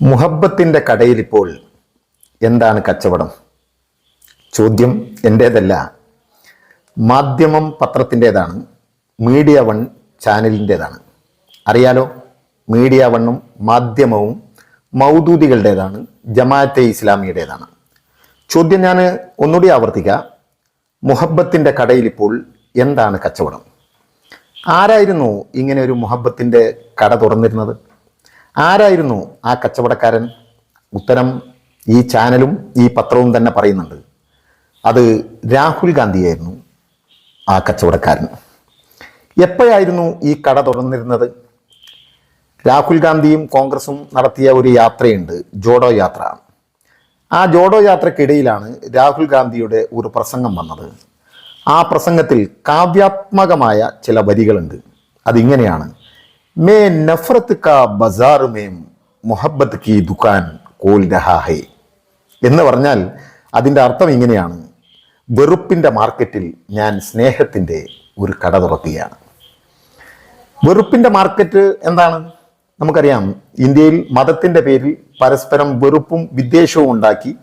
മുഹബത്തിന്റെ കടയിൽ ഇപ്പോൾ എന്താണ് കച്ചവടം? ചോദ്യം എന്റേതല്ല മാധ്യമം പത്രത്തിന്റേതാണ് മീഡിയ വൺ ചാനലിന്റേതാണ് അറിയാലോ മീഡിയ വണ്ണും മാധ്യമവും മൗദൂദികളുടേതാണ് ജമാഅത്തെ ഇസ്ലാമിയുടേതാണ്. ചോദ്യം ഞാൻ ഒന്നുകൂടി ആവർത്തിക്കുക മുഹബത്തിന്റെ കടയിൽ ഇപ്പോൾ എന്താണ് കച്ചവടം? ആരായിരുന്നു ഇങ്ങനെ ഒരു മുഹബത്തിന്റെ കട തുറന്നിരുന്നത്? ആരായിരുന്നു ആ കച്ചവടക്കാരൻ? ഉത്തരം ഈ ചാനലും ഈ പത്രവും തന്നെ പറയുന്നുണ്ട്. അത് രാഹുൽ ഗാന്ധിയായിരുന്നു ആ കച്ചവടക്കാരൻ. എപ്പോഴായിരുന്നു ഈ കട തുറന്നിരുന്നത്? രാഹുൽ ഗാന്ധിയും കോൺഗ്രസും നടത്തിയ ഒരു യാത്രയുണ്ട് ജോഡോ യാത്ര. ആ ജോഡോ യാത്രക്കിടയിലാണ് രാഹുൽ ഗാന്ധിയുടെ ഒരു പ്രസംഗം വന്നത്. ആ പ്രസംഗത്തിൽ കാവ്യാത്മകമായ ചില വരികളുണ്ട്. അതിങ്ങനെയാണ്. മേ नफरत का ബസാർ മേം മുഹബത്ത് കി ദുകാൻ കോൽ രഹാ ഹേ എന്ന് പറഞ്ഞാൽ അതിന്റെ അർത്ഥം ഇങ്ങനെയാണ്. വെറുപ്പിന്റെ മാർക്കറ്റിൽ ഞാൻ സ്നേഹത്തിന്റെ ഒരു കട തുറക്കുകയാണ്. വെറുപ്പിന്റെ മാർക്കറ്റ് എന്താണ്? നമുക്കറിയാം ഇന്ത്യയിൽ മതത്തിന്റെ പേരിൽ പരസ്പരം വെറുപ്പും വിദ്വേഷവും ഉണ്ടാക്കി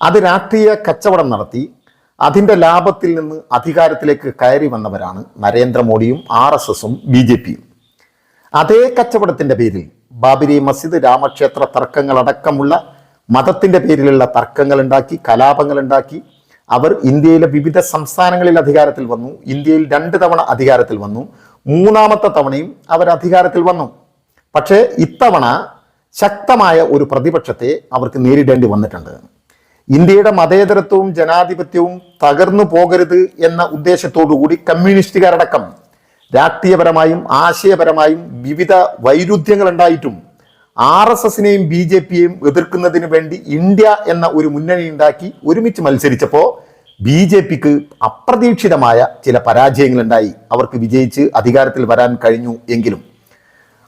അത് രാഷ്ട്രീയ കച്ചവടം നടത്തി അതിന്റെ ലാഭത്തിൽ നിന്ന് അധികാരത്തിലേക്ക് കയറി വന്നവരാണ് നരേന്ദ്രമോദിയും ആർ എസ് എസും ബി ജെ പിയും. അതേ കച്ചവടത്തിന്റെ പേരിൽ ബാബരി മസ്ജിദ് രാമക്ഷേത്ര തർക്കങ്ങളടക്കമുള്ള മതത്തിന്റെ പേരിലുള്ള തർക്കങ്ങൾ ഉണ്ടാക്കി കലാപങ്ങൾ ഉണ്ടാക്കി അവർ ഇന്ത്യയിലെ വിവിധ സംസ്ഥാനങ്ങളിൽ അധികാരത്തിൽ വന്നു. ഇന്ത്യയിൽ രണ്ട് തവണ അധികാരത്തിൽ വന്നു. മൂന്നാമത്തെ തവണയും അവർ അധികാരത്തിൽ വന്നു. പക്ഷേ ഇത്തവണ ശക്തമായ ഒരു പ്രതിപക്ഷത്തെ അവർക്ക് നേരിടേണ്ടി വന്നിട്ടുണ്ട്. ഇന്ത്യയുടെ മതേതരത്വവും ജനാധിപത്യവും തകർന്നു പോകരുത് എന്ന ഉദ്ദേശത്തോടുകൂടി കമ്മ്യൂണിസ്റ്റുകാരടക്കം രാഷ്ട്രീയപരമായും ആശയപരമായും വിവിധ വൈരുദ്ധ്യങ്ങൾ ഉണ്ടായിട്ടും ആർ എസ് എസിനെയും ബി ജെ പിയെയും എതിർക്കുന്നതിന് വേണ്ടി ഇന്ത്യ എന്ന ഒരു മുന്നണി ഉണ്ടാക്കി ഒരുമിച്ച് മത്സരിച്ചപ്പോൾ ബി ജെ പിക്ക് അപ്രതീക്ഷിതമായ ചില പരാജയങ്ങളുണ്ടായി. അവർക്ക് വിജയിച്ച് അധികാരത്തിൽ വരാൻ കഴിഞ്ഞു എങ്കിലും.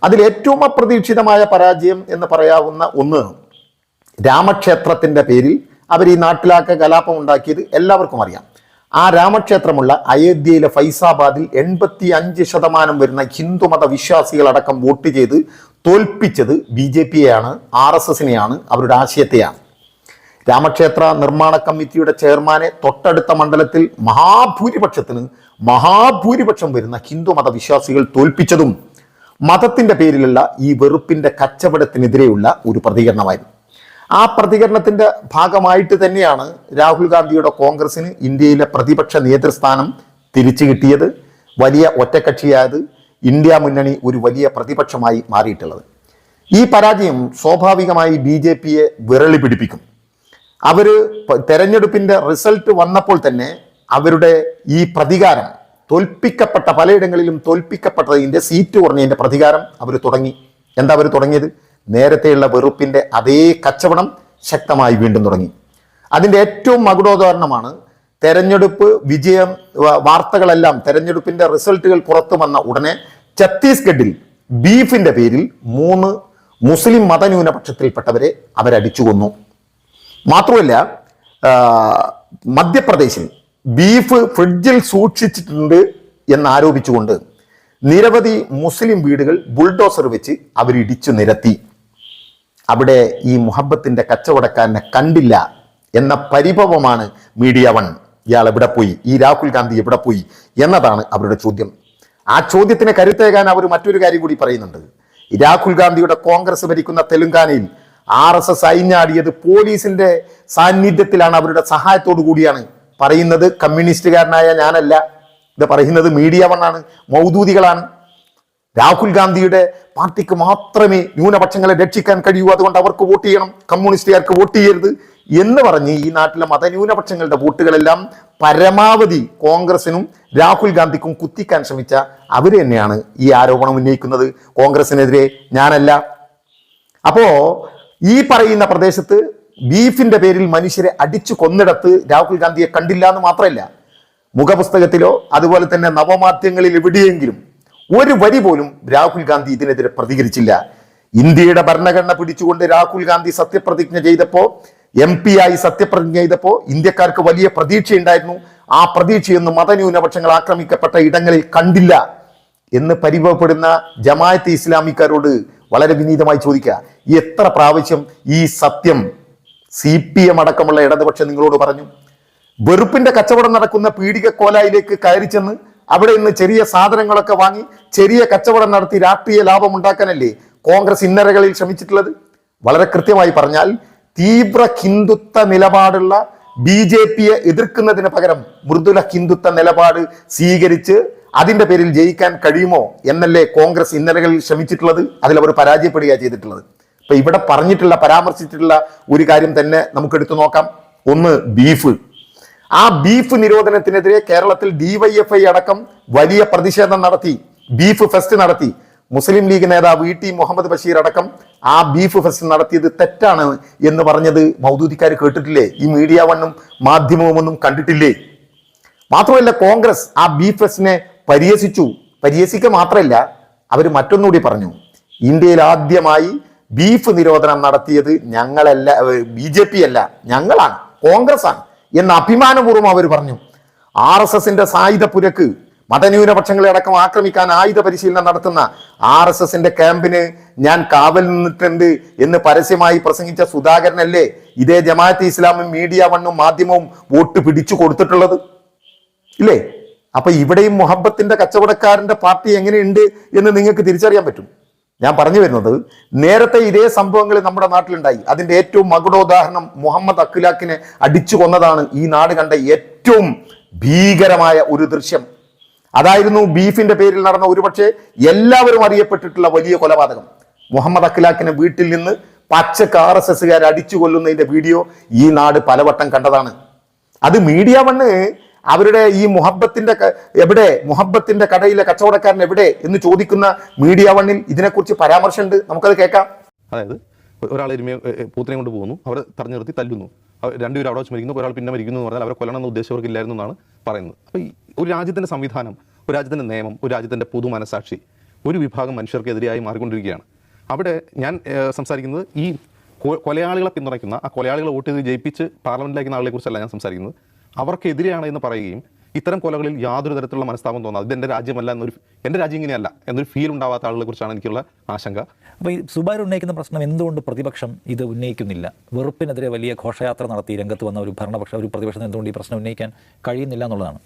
അതിൽ ഏറ്റവും അപ്രതീക്ഷിതമായ പരാജയം എന്ന് പറയാവുന്ന ഒന്ന് രാമക്ഷേത്രത്തിന്റെ പേരിൽ അവർ ഈ നാട്ടിലാക്ക കലാപം ഉണ്ടാക്കിയത് എല്ലാവർക്കും അറിയാം. ആ രാമക്ഷേത്രമുള്ള അയോധ്യയിലെ ഫൈസാബാദിൽ എൺപത്തി അഞ്ച് ശതമാനം വരുന്ന ഹിന്ദുമത വിശ്വാസികളടക്കം വോട്ട് ചെയ്ത് തോൽപ്പിച്ചത് ബി ജെ പിയെയാണ് ആർ എസ് എസിനെയാണ് അവരുടെ ആശയത്തെയാണ്. രാമക്ഷേത്ര നിർമ്മാണ കമ്മിറ്റിയുടെ ചെയർമാനെ തൊട്ടടുത്ത മണ്ഡലത്തിൽ മഹാഭൂരിപക്ഷത്തിന് മഹാഭൂരിപക്ഷം വരുന്ന ഹിന്ദുമത വിശ്വാസികൾ തോൽപ്പിച്ചതും മതത്തിന്റെ പേരിലുള്ള ഈ വെറുപ്പിന്റെ കച്ചവടത്തിനെതിരെയുള്ള ഒരു പ്രതികരണമായിരുന്നു. ആ പ്രതികരണത്തിന്റെ ഭാഗമായിട്ട് തന്നെയാണ് രാഹുൽ ഗാന്ധിയുടെ കോൺഗ്രസിന് ഇന്ത്യയിലെ പ്രതിപക്ഷ നേതൃസ്ഥാനം തിരിച്ചു കിട്ടിയത്. വലിയ ഒറ്റക്കക്ഷിയായത് ഇന്ത്യ മുന്നണി ഒരു വലിയ പ്രതിപക്ഷമായി മാറിയിട്ടുള്ളത്. ഈ പരാജയം സ്വാഭാവികമായി ബി ജെ പിയെ വിരളി പിടിപ്പിക്കും. അവർ തെരഞ്ഞെടുപ്പിന്റെ റിസൾട്ട് വന്നപ്പോൾ തന്നെ അവരുടെ ഈ പ്രതികാരം തോൽപ്പിക്കപ്പെട്ട പലയിടങ്ങളിലും തോൽപ്പിക്കപ്പെട്ടതിന്റെ സീറ്റ് കുറഞ്ഞതിന്റെ പ്രതികാരം അവർ തുടങ്ങി. എന്താ അവർ തുടങ്ങിയത്? നേരത്തെയുള്ള വെറുപ്പിന്റെ അതേ കച്ചവടം ശക്തമായി വീണ്ടും തുടങ്ങി. അതിന്റെ ഏറ്റവും മകുടോദാഹരണമാണ് തെരഞ്ഞെടുപ്പ് വിജയം വാർത്തകളെല്ലാം തെരഞ്ഞെടുപ്പിന്റെ റിസൾട്ടുകൾ പുറത്തു വന്ന ഉടനെ ഛത്തീസ്ഗഡിൽ ബീഫിന്റെ പേരിൽ മൂന്ന് മുസ്ലിം മതന്യൂനപക്ഷത്തിൽപ്പെട്ടവരെ അവരടിച്ചു കൊന്നു. മാത്രമല്ല മധ്യപ്രദേശിൽ ബീഫ് ഫ്രിഡ്ജിൽ സൂക്ഷിച്ചിട്ടുണ്ട് എന്നാരോപിച്ചുകൊണ്ട് നിരവധി മുസ്ലിം വീടുകൾ ബുൾഡോസർ വെച്ച് അവരിടിച്ചു നിരത്തി. അവിടെ ഈ മുഹബത്തിന്റെ കച്ചവടക്കാരനെ കണ്ടില്ല എന്ന പരിഭവമാണ് മീഡിയ വൺ. ഇയാൾ എവിടെ പോയി? ഈ രാഹുൽ ഗാന്ധി എവിടെ പോയി? എന്നതാണ് അവരുടെ ചോദ്യം. ആ ചോദ്യത്തിന് കരുത്തേകാൻ അവർ മറ്റൊരു കാര്യം കൂടി പറയുന്നുണ്ട്. രാഹുൽ ഗാന്ധിയുടെ കോൺഗ്രസ് ഭരിക്കുന്ന തെലുങ്കാനയിൽ ആർ എസ് എസ് അയിഞ്ഞാടിയത് പോലീസിന്റെ സാന്നിധ്യത്തിലാണ് അവരുടെ സഹായത്തോടു കൂടിയാണ്. പറയുന്നത് കമ്മ്യൂണിസ്റ്റുകാരനായ ഞാനല്ല. ഇത് പറയുന്നത് മീഡിയ വണ്ണാണ് മൗദൂദികളാണ്. രാഹുൽ ഗാന്ധിയുടെ പാർട്ടിക്ക് മാത്രമേ ന്യൂനപക്ഷങ്ങളെ രക്ഷിക്കാൻ കഴിയൂ. അതുകൊണ്ട് അവർക്ക് വോട്ട് ചെയ്യണം. കമ്മ്യൂണിസ്റ്റുകാർക്ക് വോട്ട് ചെയ്യരുത് എന്ന് പറഞ്ഞ് ഈ നാട്ടിലെ മതന്യൂനപക്ഷങ്ങളുടെ വോട്ടുകളെല്ലാം പരമാവധി കോൺഗ്രസിനും രാഹുൽ ഗാന്ധിക്കും കുത്തിക്കാൻ ശ്രമിച്ച അവർ തന്നെയാണ് ഈ ആരോപണം ഉന്നയിക്കുന്നത്. കോൺഗ്രസിനെതിരെ ഞാനല്ല. അപ്പോ ഈ പറയുന്ന പ്രദേശത്ത് ബീഫിന്റെ പേരിൽ മനുഷ്യരെ അടിച്ചു കൊന്നിടത്ത് രാഹുൽ ഗാന്ധിയെ കണ്ടില്ല എന്ന് മാത്രമല്ല മുഖപുസ്തകത്തിലോ അതുപോലെ തന്നെ നവമാധ്യമങ്ങളിൽ എവിടെയെങ്കിലും ഒരു വരി പോലും രാഹുൽ ഗാന്ധി ഇതിനെതിരെ പ്രതികരിച്ചില്ല. ഇന്ത്യയുടെ ഭരണഘടന പിടിച്ചുകൊണ്ട് രാഹുൽ ഗാന്ധി സത്യപ്രതിജ്ഞ ചെയ്തപ്പോ എം പി ആയി സത്യപ്രതിജ്ഞ ചെയ്തപ്പോ ഇന്ത്യക്കാർക്ക് വലിയ പ്രതീക്ഷയുണ്ടായിരുന്നു. ആ പ്രതീക്ഷയൊന്നും മതന്യൂനപക്ഷങ്ങൾ ആക്രമിക്കപ്പെട്ട ഇടങ്ങളിൽ കണ്ടില്ല എന്ന് പരിഭവപ്പെടുന്ന ജമായത്ത് ഇസ്ലാമിക്കാരോട് വളരെ വിനീതമായി ചോദിക്കുക. എത്ര പ്രാവശ്യം ഈ സത്യം സി പി എം അടക്കമുള്ള ഇടതുപക്ഷം നിങ്ങളോട് പറഞ്ഞു? വെറുപ്പിന്റെ കച്ചവടം നടക്കുന്ന പീഡിക കോലായിലേക്ക് കയറി ചെന്ന് അവിടെ ഇന്ന് ചെറിയ സാധനങ്ങളൊക്കെ വാങ്ങി ചെറിയ കച്ചവടം നടത്തി രാഷ്ട്രീയ ലാഭം ഉണ്ടാക്കാനല്ലേ കോൺഗ്രസ് ഇന്നരകളിൽ ശ്രമിച്ചിട്ടുള്ളത്? വളരെ കൃത്യമായി പറഞ്ഞാൽ തീവ്ര ഹിന്ദുത്വ നിലപാടുള്ള ബി ജെ പിയെ എതിർക്കുന്നതിന് പകരം മൃദുല ഹിന്ദുത്വ നിലപാട് സ്വീകരിച്ച് അതിന്റെ പേരിൽ ജയിക്കാൻ കഴിയുമോ എന്നല്ലേ കോൺഗ്രസ് ഇന്നലകളിൽ ശ്രമിച്ചിട്ടുള്ളത്? അതിൽ അവർ പരാജയപ്പെടുകയാണ് ചെയ്തിട്ടുള്ളത്. ഇപ്പൊ ഇവിടെ പറഞ്ഞിട്ടുള്ള പരാമർശിച്ചിട്ടുള്ള ഒരു കാര്യം തന്നെ നമുക്ക് എടുത്തു നോക്കാം. ഒന്ന് ബീഫ്. ആ ബീഫ് നിരോധനത്തിനെതിരെ കേരളത്തിൽ ഡിവൈഎഫ്ഐ അടക്കം വലിയ പ്രതിഷേധം നടത്തി ബീഫ് ഫെസ്റ്റ് നടത്തി. മുസ്ലിം ലീഗ് നേതാവ് ഇ ടി മുഹമ്മദ് ബഷീർ അടക്കം ആ ബീഫ് ഫെസ്റ്റ് നടത്തിയത് തെറ്റാണ് എന്ന് പറഞ്ഞത് മൗദൂദിക്കാർ കേട്ടിട്ടില്ലേ? ഈ മീഡിയ വണ്ണും മാധ്യമവും കണ്ടിട്ടില്ലേ? മാത്രമല്ല കോൺഗ്രസ് ആ ബീഫ് ഫെസ്റ്റിനെ പരിഹസിച്ചു. പരിഹസിക്കുക മാത്രമല്ല അവർ മറ്റൊന്നുകൂടി പറഞ്ഞു. ഇന്ത്യയിൽ ആദ്യമായി ബീഫ് നിരോധനം നടത്തിയത് ഞങ്ങളല്ല ബി ജെ പി അല്ല ഞങ്ങളാണ് കോൺഗ്രസ് ആണ് എന്ന് അഭിമാനപൂർവം അവർ പറഞ്ഞു. ആർ എസ് എസിന്റെ സായുധപുരക്ക് മതന്യൂനപക്ഷങ്ങളെ അടക്കം ആക്രമിക്കാൻ ആയുധ പരിശീലനം നടത്തുന്ന ആർ എസ് എസിന്റെ ക്യാമ്പിന് ഞാൻ കാവൽ നിന്നിട്ടുണ്ട് എന്ന് പരസ്യമായി പ്രസംഗിച്ച സുധാകരനല്ലേ ഇതേ ജമാഅത്ത് ഇസ്ലാമും മീഡിയ വണ്ണും മാധ്യമവും വോട്ട് പിടിച്ചു കൊടുത്തിട്ടുള്ളത്? ഇല്ലേ? അപ്പൊ ഇവിടെയും മുഹബത്തിന്റെ കച്ചവടക്കാരന്റെ പാർട്ടി എങ്ങനെയുണ്ട് എന്ന് നിങ്ങൾക്ക് തിരിച്ചറിയാൻ പറ്റും. ഞാൻ പറഞ്ഞു വരുന്നത് നേരത്തെ ഇതേ സംഭവങ്ങൾ നമ്മുടെ നാട്ടിലുണ്ടായി. അതിന്റെ ഏറ്റവും മകുടോദാഹരണം മുഹമ്മദ് അഖിലാഖിനെ അടിച്ചു കൊന്നതാണ് ഈ നാട് കണ്ട ഏറ്റവും ഭീകരമായ ഒരു ദൃശ്യം. അതായിരുന്നു ബീഫിന്റെ പേരിൽ നടന്ന ഒരുപക്ഷെ എല്ലാവരും അറിയപ്പെട്ടിട്ടുള്ള വലിയ കൊലപാതകം. മുഹമ്മദ് അഖിലാഖിനെ വീട്ടിൽ നിന്ന് പച്ച ആർ എസ് എസ്സുകാർ അടിച്ചു കൊല്ലുന്നതിന്റെ വീഡിയോ ഈ നാട് പലവട്ടം കണ്ടതാണ്. അത് മീഡിയ വണ്ണ് അവരുടെ ഈ മുഹബത്തിന്റെ എവിടെ? മുഹബത്തിന്റെ കടയിലെ കച്ചവടക്കാരൻ എവിടെ? എന്ന് ചോദിക്കുന്ന മീഡിയ വണ്ണിൽ ഇതിനെക്കുറിച്ച് പരാമർശമുണ്ട്. നമുക്കത് കേൾക്കാം. അതായത് ഒരാൾ എരുമയെ പൂത്തിനെ കൊണ്ട് പോകുന്നു. അവരെ തടഞ്ഞു നിർത്തി തല്ലുന്നു രണ്ടുപേരും അവിടെ വെച്ച് മരിക്കുന്നു. ഒരാൾ പിന്നെ മരിക്കുന്നു എന്ന് പറഞ്ഞാൽ അവരെ കൊല്ലണം എന്ന എന്നാണ് പറയുന്നത്. അപ്പോൾ ഈ ഒരു രാജ്യത്തിന്റെ സംവിധാനം ഒരു രാജ്യത്തിന്റെ നിയമം ഒരു രാജ്യത്തിന്റെ പൊതു മനസാക്ഷി ഒരു വിഭാഗം മനുഷ്യർക്കെതിരെയായി മാറിക്കൊണ്ടിരിക്കുകയാണ്. അവിടെ ഞാൻ സംസാരിക്കുന്നത് ഈ കൊലയാളികളെ പിന്തുണയ്ക്കുന്ന ആ കൊലയാളികളെ വോട്ട് ചെയ്ത് ജയിപ്പിച്ച് പാർലമെന്റിലേക്ക് ആളെ കുറിച്ചല്ല ഞാൻ സംസാരിക്കുന്നത്. അവർക്കെതിരെയാണ് എന്ന് പറയുകയും ഇത്തരം കൊലകളിൽ യാതൊരു തരത്തിലുള്ള മനസ്താപം തോന്നാതെ ഇത് എന്റെ രാജ്യമല്ല എന്നൊരു എന്റെ രാജ്യം ഇങ്ങനെയല്ല എന്നൊരു ഫീൽ ഉണ്ടാവാത്ത ആളുകളെ കുറിച്ചാണ് എനിക്കുള്ള ആശങ്ക. അപ്പോൾ ഈ സുബാർ ഉന്നയിക്കുന്ന പ്രശ്നം എന്തുകൊണ്ട് പ്രതിപക്ഷം ഇത് ഉന്നയിക്കുന്നില്ല? വെറുപ്പിനെതിരെ വലിയ ഘോഷയാത്ര നടത്തി രംഗത്ത് വന്ന ഒരു ഭരണപക്ഷ ഒരു പ്രതിപക്ഷം എന്തുകൊണ്ട് ഈ പ്രശ്നം ഉന്നയിക്കാൻ കഴിയുന്നില്ല എന്നുള്ളതാണ്.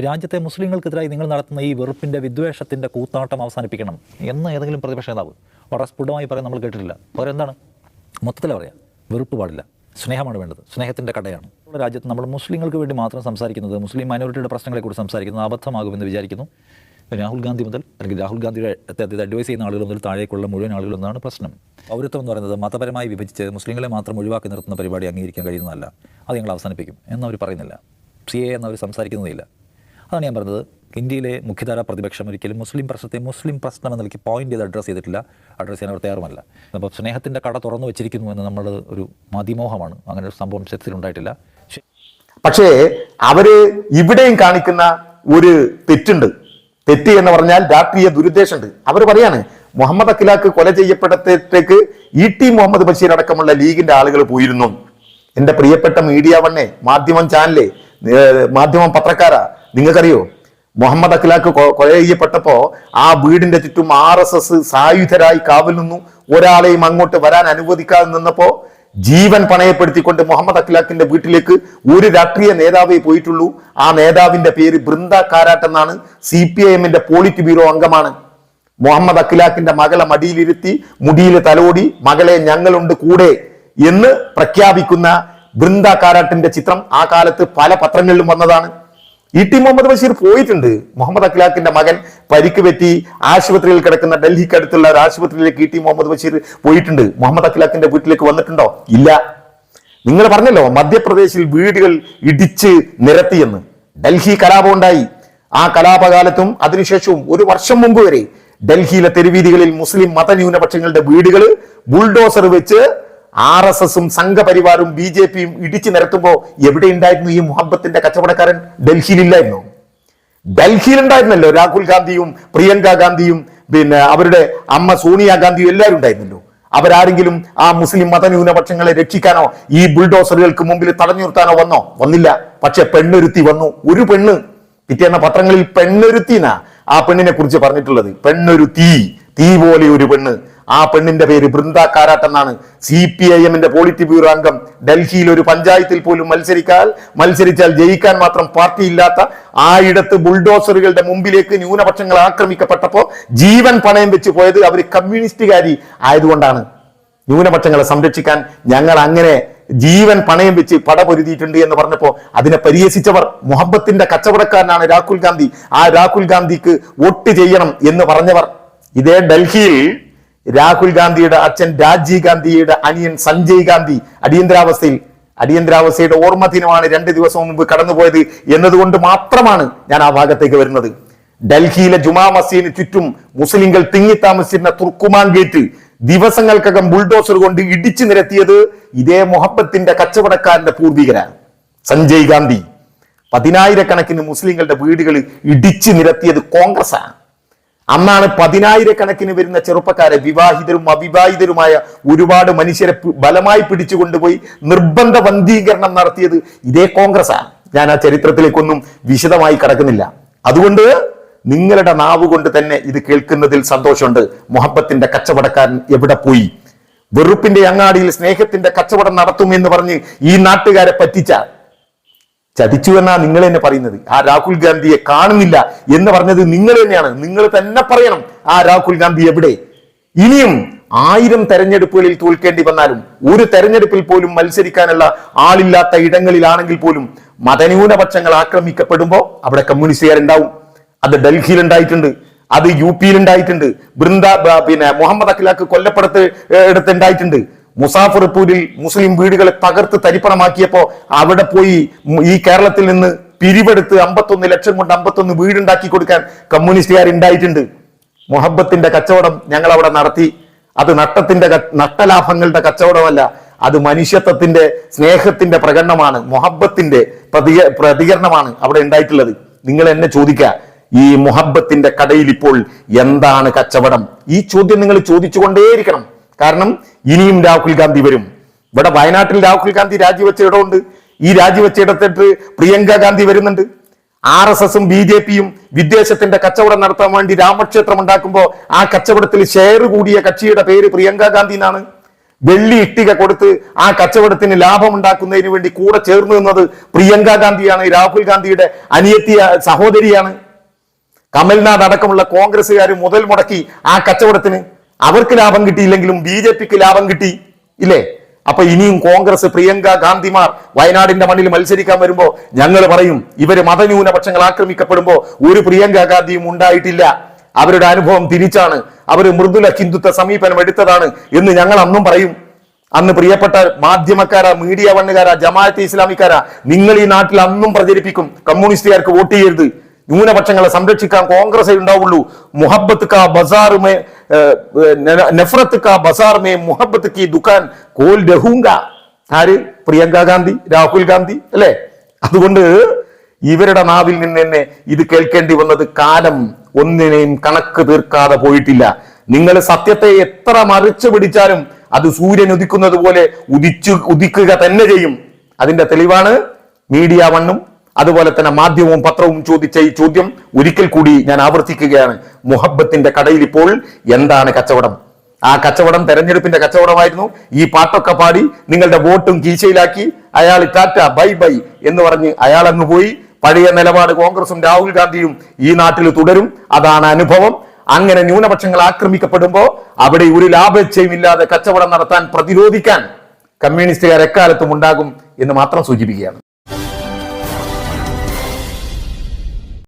രാജ്യത്തെ മുസ്ലിങ്ങൾക്കെതിരായി നിങ്ങൾ നടത്തുന്ന ഈ വെറുപ്പിന്റെ വിദ്വേഷത്തിന്റെ കൂത്താട്ടം അവസാനിപ്പിക്കണം എന്ന് ഏതെങ്കിലും പ്രതിപക്ഷ നേതാവ്. വളരെ സ്ഫുടമായി പറയാൻ നമ്മൾ കേട്ടിട്ടില്ല. അവരെന്താണ്? മൊത്തത്തിൽ പറയാം വെറുപ്പ് പാടില്ല. സ്നേഹമാണ് വേണ്ടത്. സ്നേഹത്തിന്റെ കടയാണ്. നമ്മുടെ രാജ്യത്ത് നമ്മൾ മുസ്ലിങ്ങൾക്ക് വേണ്ടി മാത്രം സംസാരിക്കുന്നത് മുസ്ലിം മൈനോറിറ്റിയുടെ പ്രശ്നങ്ങളെക്കുറിച്ച് സംസാരിക്കുന്നത് അബദ്ധമാകുമെന്ന് വിചാരിക്കുന്നു. രാഹുൽ ഗാന്ധി മുതൽ അല്ലെങ്കിൽ രാഹുൽ ഗാന്ധിയുടെ അഡ്വൈസ് ചെയ്യുന്ന ആളുകൾ മുതൽ താഴേക്കുള്ള മുഴുവൻ ആളുകൾ എന്നാണ് പ്രശ്നം. പൗരത്വം എന്ന് പറയുന്നത് മതപരമായി വിഭജിച്ച് മുസ്ലിങ്ങളെ മാത്രം ഒഴിവാക്കി നിർത്തുന്ന പരിപാടി അംഗീകരിക്കാൻ കഴിയുന്നതല്ല. അത് ഞങ്ങൾ അവസാനിപ്പിക്കും. എന്നവർ പറയുന്നില്ല. സി എ എന്നവർ സംസാരിക്കുന്നതില്ല അതാണ് ഞാൻ പറഞ്ഞത്. ഇന്ത്യയിലെ മുഖ്യധാര പ്രതിപക്ഷം ഒരിക്കലും മുസ്ലിം പ്രശ്നത്തെ മുസ്ലിം പ്രശ്നം എന്ന നിലയ്ക്ക് പോയിന്റ് ചെയ്ത് അഡ്രസ്സ് ചെയ്തിട്ടില്ല. അഡ്രസ്സ് ചെയ്യാൻ അവർ തയ്യാറുമല്ല. അപ്പോൾ സ്നേഹത്തിന്റെ കട തുറന്നു വെച്ചിരിക്കുന്നു എന്ന് നമ്മൾ ഒരു മതിമോഹമാണ്. അങ്ങനെ ഒരു സംഭവം സത്യത്തിലുണ്ടായിട്ടില്ല പക്ഷേ അവർ ഇവിടെയും കാണിക്കുന്ന ഒരു തെറ്റുണ്ട്. തെറ്റ് എന്ന് പറഞ്ഞാൽ രാഷ്ട്രീയ ദുരുദ്ദേശമുണ്ട്. അവർ പറയാണ് മുഹമ്മദ് അഖിലാക്ക് കൊല ചെയ്യപ്പെടത്തേക്ക് ഇ ടി മുഹമ്മദ് ബഷീർ അടക്കമുള്ള ലീഗിന്റെ ആളുകൾ പോയിരുന്നു. എന്റെ പ്രിയപ്പെട്ട മീഡിയ വണ്ണെ മാധ്യമം ചാനലേ മാധ്യമം പത്രക്കാരാ നിങ്ങൾക്കറിയോ? മുഹമ്മദ് അഖിലാക്ക് കൊ- കൊല ചെയ്യപ്പെട്ടപ്പോ ആ വീടിന്റെ ചുറ്റും ആർ എസ് എസ് സായുധരായി കാവൽ നിന്നു. ഒരാളെയും അങ്ങോട്ട് വരാൻ അനുവദിക്കാതെ നിന്നപ്പോ ജീവൻ പണയപ്പെടുത്തിക്കൊണ്ട് മുഹമ്മദ് അഖ്ലാഖിന്റെ വീട്ടിലേക്ക് ഒരു രാഷ്ട്രീയ നേതാവേ പോയിട്ടുള്ളൂ. ആ നേതാവിന്റെ പേര് ബൃന്ദ കാരാട്ട് എന്നാണ്. സി പി ഐ എമ്മിന്റെ പോളിറ്റ് ബ്യൂറോ അംഗമാണ്. മുഹമ്മദ് അഖ്ലാഖിന്റെ മകളെ മടിയിലിരുത്തി മുടിയിൽ തലോടി മകളെ ഞങ്ങളുണ്ട് കൂടെ എന്ന് പ്രഖ്യാപിക്കുന്ന ബൃന്ദ കാരാട്ടിന്റെ ചിത്രം ആ കാലത്ത് പല പത്രങ്ങളിലും വന്നതാണ്. ഇ ടി മുഹമ്മദ് ബഷീർ പോയിട്ടുണ്ട്. മുഹമ്മദ് അഖ്ലാഖിന്റെ മകൻ പരിക്ക് പറ്റി ആശുപത്രിയിൽ കിടക്കുന്ന ഡൽഹിക്ക് അടുത്തുള്ള ഒരു ആശുപത്രിയിലേക്ക് ഇ ടി മുഹമ്മദ് ബഷീർ പോയിട്ടുണ്ട്. മുഹമ്മദ് അഖിലാഖിന്റെ വീട്ടിലേക്ക് വന്നിട്ടുണ്ടോ? ഇല്ല. നിങ്ങൾ പറഞ്ഞല്ലോ മധ്യപ്രദേശിൽ വീടുകൾ ഇടിച്ച് നിരത്തിയെന്ന്. ഡൽഹി കലാപം ഉണ്ടായി. ആ കലാപകാലത്തും അതിനുശേഷവും ഒരു വർഷം മുമ്പ് വരെ ഡൽഹിയിലെ തെരുവീതികളിൽ മുസ്ലിം മതന്യൂനപക്ഷങ്ങളുടെ വീടുകൾ ബുൾഡോസർ വെച്ച് ആർ എസ് എസും സംഘപരിവാറും ബി ജെ പിയും ഇടിച്ചു നിരത്തുമ്പോൾ എവിടെ ഉണ്ടായിരുന്നു ഈ മുഹബത്തിന്റെ കച്ചവടക്കാരൻ? ഡൽഹിയിലില്ലായിരുന്നു. ഡൽഹിയിൽ ഉണ്ടായിരുന്നല്ലോ രാഹുൽ ഗാന്ധിയും പ്രിയങ്ക ഗാന്ധിയും പിന്നെ അവരുടെ അമ്മ സോണിയ ഗാന്ധിയും എല്ലാവരും ഉണ്ടായിരുന്നല്ലോ. അവരാരെങ്കിലും ആ മുസ്ലിം മതന്യൂനപക്ഷങ്ങളെ രക്ഷിക്കാനോ ഈ ബുൾഡോസറുകൾക്ക് മുമ്പിൽ തടഞ്ഞു നിർത്താനോ വന്നോ? വന്നില്ല. പക്ഷെ പെണ്ണൊരുത്തി വന്നു. ഒരു പെണ്ണ്. പിറ്റേന്ന പത്രങ്ങളിൽ പെണ്ണൊരുത്തിനാ ആ പെണ്ണിനെ കുറിച്ച് പറഞ്ഞിട്ടുള്ളത്. പെണ്ണൊരു തീ. തീ പോലെ ഒരു പെണ്ണ്. ആ പെണ്ണിന്റെ പേര് ബൃന്ദ കാരാട്ട് എന്നാണ്. സി പി ഐ എമ്മിന്റെ പോളിറ്റ് ബ്യൂറോ അംഗം ഡൽഹിയിൽ ഒരു പഞ്ചായത്തിൽ പോലും മത്സരിക്കാൻ മത്സരിച്ചാൽ ജയിക്കാൻ മാത്രം പാർട്ടി ഇല്ലാത്ത ആയിടത്ത് ബുൾഡോസറുകളുടെ മുമ്പിലേക്ക് ന്യൂനപക്ഷങ്ങൾ ആക്രമിക്കപ്പെട്ടപ്പോൾ ജീവൻ പണയം വെച്ച് പോയത് അവർ കമ്മ്യൂണിസ്റ്റുകാരി ആയതുകൊണ്ടാണ്. ന്യൂനപക്ഷങ്ങളെ സംരക്ഷിക്കാൻ ഞങ്ങൾ അങ്ങനെ ജീവൻ പണയം വെച്ച് പടപൊരുതിയിട്ടുണ്ട് എന്ന് പറഞ്ഞപ്പോൾ അതിനെ പരിഹസിച്ചവർ മുഹബത്തിന്റെ കച്ചവടക്കാരനാണ് രാഹുൽ ഗാന്ധി. ആ രാഹുൽ ഗാന്ധിക്ക് വോട്ട് ചെയ്യണം എന്ന് പറഞ്ഞവർ ഇതേ ഡൽഹിയിൽ രാഹുൽ ഗാന്ധിയുടെ അച്ഛൻ രാജീവ് ഗാന്ധിയുടെ അനിയൻ സഞ്ജയ് ഗാന്ധി അടിയന്തരാവസ്ഥയിൽ അടിയന്തരാവസ്ഥയുടെ ഓർമ്മ ദിനമാണ് രണ്ട് ദിവസം മുമ്പ് കടന്നുപോയത് എന്നതുകൊണ്ട് മാത്രമാണ് ഞാൻ ആ ഭാഗത്തേക്ക് വരുന്നത്. ഡൽഹിയിലെ ജുമാ മസ്ജിദിന് ചുറ്റും മുസ്ലിങ്ങൾ തിങ്ങിത്താമസിച്ചിരുന്ന തുർക്കുമാൻ ഗേറ്റ് ദിവസങ്ങൾക്കകം ബുൾഡോസർ കൊണ്ട് ഇടിച്ചു നിരത്തിയത് ഇതേ മൊഹബത്തിന്റെ കച്ചവടക്കാരന്റെ പൂർവികരാണ്. സഞ്ജയ് ഗാന്ധി പതിനായിരക്കണക്കിന് മുസ്ലിങ്ങളുടെ വീടുകൾ ഇടിച്ചു നിരത്തിയത് കോൺഗ്രസ്സാണ്. അന്നാണ് പതിനായിരക്കണക്കിന് വരുന്ന ചെറുപ്പക്കാരെ വിവാഹിതരും അവിവാഹിതരുമായ ഒരുപാട് മനുഷ്യരെ ബലമായി പിടിച്ചുകൊണ്ടുപോയി നിർബന്ധ വന്ധീകരണം നടത്തിയത് ഇതേ കോൺഗ്രസ്സാണ്. ഞാൻ ആ ചരിത്രത്തിലേക്കൊന്നും വിശദമായി കടക്കുന്നില്ല. അതുകൊണ്ട് നിങ്ങളുടെ നാവ് കൊണ്ട് തന്നെ ഇത് കേൾക്കുന്നതിൽ സന്തോഷമുണ്ട്. മുഹബത്തിന്റെ കച്ചവടക്കാരൻ എവിടെ പോയി? വെറുപ്പിന്റെ അങ്ങാടിയിൽ സ്നേഹത്തിന്റെ കച്ചവടം നടത്തും എന്ന് പറഞ്ഞ് ഈ നാട്ടുകാരെ പറ്റിച്ച ചതിച്ചു എന്നാ നിങ്ങൾ തന്നെ പറയുന്നത്. ആ രാഹുൽ ഗാന്ധിയെ കാണുന്നില്ല എന്ന് പറഞ്ഞത് നിങ്ങൾ തന്നെയാണ്. നിങ്ങൾ തന്നെ പറയണം ആ രാഹുൽ ഗാന്ധി എവിടെ? ഇനിയും ആയിരം തെരഞ്ഞെടുപ്പുകളിൽ തോൽക്കേണ്ടി വന്നാലും ഒരു തെരഞ്ഞെടുപ്പിൽ പോലും മത്സരിക്കാനുള്ള ആളില്ലാത്ത ഇടങ്ങളിലാണെങ്കിൽ പോലും മതന്യൂനപക്ഷങ്ങൾ ആക്രമിക്കപ്പെടുമ്പോൾ അവിടെ കമ്മ്യൂണിസ്റ്റുകാരുണ്ടാവും. അത് ഡൽഹിയിൽ ഉണ്ടായിട്ടുണ്ട് അത് യു പിയിൽ ഉണ്ടായിട്ടുണ്ട് ബൃന്ദ പിന്നെ മുഹമ്മദ് അഖിലാക്ക് കൊല്ലപ്പെടുത്ത് എടുത്ത് ഉണ്ടായിട്ടുണ്ട് മുസാഫർപൂരിൽ മുസ്ലിം വീടുകളെ തകർത്ത് തരിപ്പണമാക്കിയപ്പോ അവിടെ പോയി ഈ കേരളത്തിൽ നിന്ന് പിരിവെടുത്ത് അമ്പത്തൊന്ന് ലക്ഷം കൊണ്ട് അമ്പത്തൊന്ന് വീടുണ്ടാക്കി കൊടുക്കാൻ കമ്മ്യൂണിസ്റ്റുകാർ ഉണ്ടായിട്ടുണ്ട്. മുഹബത്തിന്റെ കച്ചവടം ഞങ്ങൾ അവിടെ നടത്തി. അത് നട്ടത്തിന്റെ നട്ടലാഭങ്ങളുടെ കച്ചവടമല്ല അത് മനുഷ്യത്വത്തിന്റെ സ്നേഹത്തിന്റെ പ്രകടനമാണ് മുഹബത്തിന്റെ പ്രതിക പ്രതികരണമാണ് അവിടെ ഉണ്ടായിട്ടുള്ളത്. നിങ്ങൾ എന്നെ ചോദിക്കുക ഈ മുഹബത്തിന്റെ കടയിൽ ഇപ്പോൾ എന്താണ് കച്ചവടം? ഈ ചോദ്യം നിങ്ങൾ ചോദിച്ചുകൊണ്ടേയിരിക്കണം. കാരണം ഇനിയും രാഹുൽ ഗാന്ധി വരും. ഇവിടെ വയനാട്ടിൽ രാഹുൽ ഗാന്ധി രാജിവെച്ച ഇടമുണ്ട്. ഈ രാജിവെച്ച ഇടത്തിട്ട് പ്രിയങ്ക ഗാന്ധി വരുന്നുണ്ട്. ആർ എസ് എസും ബി ജെ പിയും വിദേശത്തിന്റെ കച്ചവടം നടത്താൻ വേണ്ടി രാമക്ഷേത്രം ഉണ്ടാക്കുമ്പോൾ ആ കച്ചവടത്തിൽ ഷെയർ കൂടിയ കക്ഷിയുടെ പേര് പ്രിയങ്ക ഗാന്ധി എന്നാണ്. വെള്ളി ഇട്ടിക കൊടുത്ത് ആ കച്ചവടത്തിന് ലാഭം ഉണ്ടാക്കുന്നതിന് വേണ്ടി കൂടെ ചേർന്ന് നിന്നത് പ്രിയങ്ക ഗാന്ധിയാണ്. രാഹുൽ ഗാന്ധിയുടെ അനിയത്തിയ സഹോദരിയാണ്. കമൽനാഥ് അടക്കമുള്ള കോൺഗ്രസ്സുകാർ മുതൽ മുടക്കി ആ കച്ചവടത്തിന് അവർക്ക് ലാഭം കിട്ടിയില്ലെങ്കിലും ബി ജെ പിക്ക് ലാഭം കിട്ടി ഇല്ലേ? അപ്പൊ ഇനിയും കോൺഗ്രസ് പ്രിയങ്ക ഗാന്ധിമാർ വയനാടിന്റെ മണ്ണിൽ മത്സരിക്കാൻ വരുമ്പോ ഞങ്ങൾ പറയും ഇവർ മതന്യൂനപക്ഷങ്ങൾ ആക്രമിക്കപ്പെടുമ്പോ ഒരു പ്രിയങ്ക ഗാന്ധിയും ഉണ്ടായിട്ടില്ല. അവരുടെ അനുഭവം തിരിച്ചാണ്. അവർ മൃദുല ഹിന്ദുത്വ സമീപനം എടുത്തതാണ് എന്ന് ഞങ്ങൾ അന്നും പറയും. അന്ന് പ്രിയപ്പെട്ട മാധ്യമക്കാരാ മീഡിയ വണ്ണുകാരാ ജമാഅത്ത് ഇസ്ലാമിക്കാരാ നിങ്ങൾ ഈ നാട്ടിൽ അന്നും പ്രചരിപ്പിക്കും. കമ്മ്യൂണിസ്റ്റുകാർക്ക് വോട്ട് ചെയ്യരുത്. ന്യൂനപക്ഷങ്ങളെ സംരക്ഷിക്കാൻ കോൺഗ്രസ് ഉണ്ടാവുള്ളൂ. മുഹബത്ത് കാ ബസാർ മേ കാ ബസാർ മേ മുഹബത്ത് കി ദുക്കാൻ കോൽ രഹൂങ്ക. ആര്? പ്രിയങ്ക ഗാന്ധി രാഹുൽ ഗാന്ധി അല്ലേ? അതുകൊണ്ട് ഇവരുടെ നാവിൽ നിന്ന് തന്നെ ഇത് കേൾക്കേണ്ടി വന്നത് കാലം ഒന്നിനെയും കണക്ക് തീർക്കാതെ പോയിട്ടില്ല. നിങ്ങൾ സത്യത്തെ എത്ര മറിച്ചു പിടിച്ചാലും അത് സൂര്യൻ ഉദിക്കുന്നത് പോലെ ഉദിച്ചു ഉദിക്കുക തന്നെ ചെയ്യും. അതിന്റെ തെളിവാണ് മീഡിയ വണ്ണും അതുപോലെ തന്നെ മാധ്യമവും പത്രവും ചോദിച്ച ഈ ചോദ്യം ഒരിക്കൽ കൂടി ഞാൻ ആവർത്തിക്കുകയാണ്. മുഹബത്തിന്റെ കടയിൽ ഇപ്പോൾ എന്താണ് കച്ചവടം? ആ കച്ചവടം തെരഞ്ഞെടുപ്പിന്റെ കച്ചവടമായിരുന്നു. ഈ പാട്ടൊക്കെ പാടി നിങ്ങളുടെ വോട്ടും കീശയിലാക്കി അയാൾ ടാറ്റ ബൈ ബൈ എന്ന് പറഞ്ഞ് അയാൾ അങ്ങ് പോയി. പഴയ നിലപാട് കോൺഗ്രസും രാഹുൽ ഗാന്ധിയും ഈ നാട്ടിൽ തുടരും. അതാണ് അനുഭവം. അങ്ങനെ ന്യൂനപക്ഷങ്ങൾ ആക്രമിക്കപ്പെടുമ്പോൾ അവിടെ ഒരു ലാഭേച്ഛയും ഇല്ലാതെ കച്ചവടം നടത്താൻ പ്രതിരോധിക്കാൻ കമ്മ്യൂണിസ്റ്റുകാർ എക്കാലത്തും ഉണ്ടാകും എന്ന് മാത്രം സൂചിപ്പിക്കുകയാണ്.